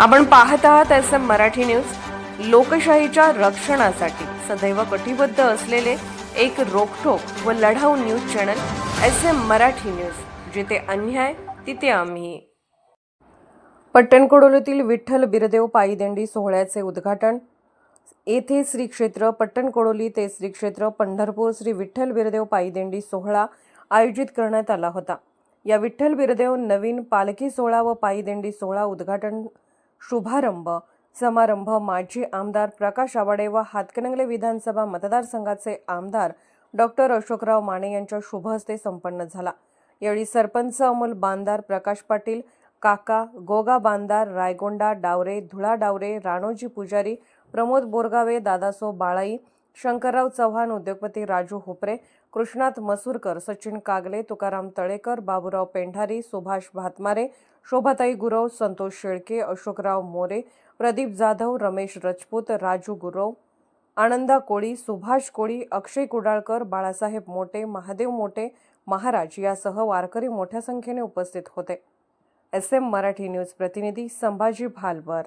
आपण पाहत आहात एस एम मराठी न्यूज. लोकशाहीच्या रक्षणासाठी सदैव कटिबद्ध असलेले एक रोखोक व लढाऊ news channel S M Marathi news. जिथे अन्याय तिथे आम्ही. पट्टणकोडोलीतील विठ्ठल बिरदेव पायीदिंडी सोहळ्याचे उद्घाटन. येथे श्री क्षेत्र पट्टणकोडोली ते श्री क्षेत्र पंढरपूर श्री विठ्ठल बिरदेव पायीदिंडी सोहळा आयोजित करण्यात आला होता. या विठ्ठल बिरदेव नवीन पालखी सोहळा व पायीदिंडी सोहळा उद्घाटन शुभारंभ. समारंभ माजी आमदार प्रकाश आवाडे व हातकणंगले विधानसभा मतदारसंघाचे आमदार डॉक्टर अशोकराव माने यांच्या शुभ हस्ते संपन्न झाला. यावेळी सरपंच अमोल बांदार प्रकाश पाटील काका गोगा बांदार रायगोंडा डावरे धुळा डावरे राणोजी पुजारी प्रमोद बोरगावे दादासो बाळाई शंकरराव चव्हाण उद्योगपती राजू हुपरे कृष्णात मसूरकर सचिन कागले तुकाराम तळेकर बाबूराव पेंढारी सुभाष भातमारे शोभाताई गुरव संतोष शेळके अशोकराव मोरे प्रदीप जाधव रमेश रजपूत राजू गुरव आनंदा कोळी सुभाष कोळी अक्षय कुडाळकर बाळासाहेब मोटे महादेव मोटे महाराज यासह वारकरी मोठ्या संख्येने उपस्थित होते. एस एम मराठी न्यूज प्रतिनिधी Sambhaji Bhalvar.